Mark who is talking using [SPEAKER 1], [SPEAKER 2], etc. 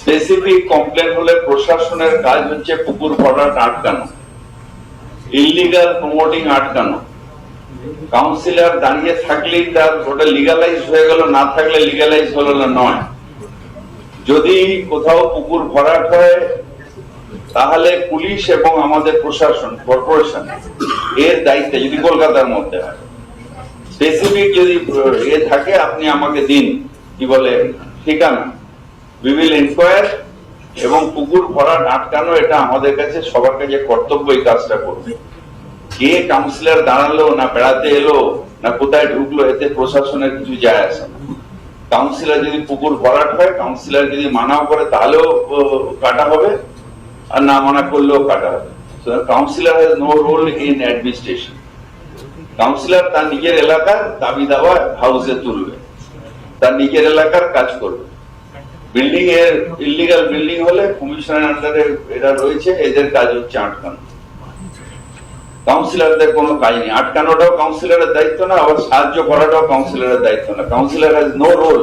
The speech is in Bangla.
[SPEAKER 1] স্পেসিফিক কমপ্লেন হলে প্রশাসনের কাজ হচ্ছে পুকুর ভরাট আটকানো ইলিগাল প্রমোটিং আটকানো। কাউন্সিলর দাঁড়িয়ে থাকলেই তার ওটা লিগালাইজ হয়ে গেল, না থাকলে লিগালাইজ হলো না, নয়। যদি কোথাও পুকুর ভরাট হয়, তাহলে পুলিশ এবং আমাদের প্রশাসন কর্পোরেশন এর দায়িত্বে, যদি কলকাতার মধ্যে স্পেসিফিক যদি এ থাকে, আপনি আমাকে দিন, কি বলে, ঠিকানা। উই উইল ইনকোয়ার এবং পুকুর ভরা আটকানো এটা আমাদের কাছে সবার কাছে কর্তব্য এই কাজটা করবে? কে কাউন্সিলর দাঁড়াল না বেড়াতে এলো না কোথায় ঢুকলো? এতে প্রশাসনের কিছু যায় আসে না। কাউন্সিলর যদি পুকুর ভরাট হয় কাউন্সিলর যদি মানাও করে, তাহলেও কাটা হবে। আর না মানা করলেও কাটা হবে। Councillor has no role in administration councillor তার নিজের এলাকার দাবি দাওয়া হাউসে তুলবে। তার নিজের এলাকার কাজ করবে। বিল্ডিং এর ইলিগাল বিল্ডিং হলে কমিশনের আন্ডারে এরা রয়েছে, এদের কাজ হচ্ছে আটকানো। কাউন্সিলরদের কোনো কাজ নেই। আটকানোটাও কাউন্সিলরের দায়িত্ব না, আবার সাহায্য করাটাও কাউন্সিলরের দায়িত্ব না। Councillor has no role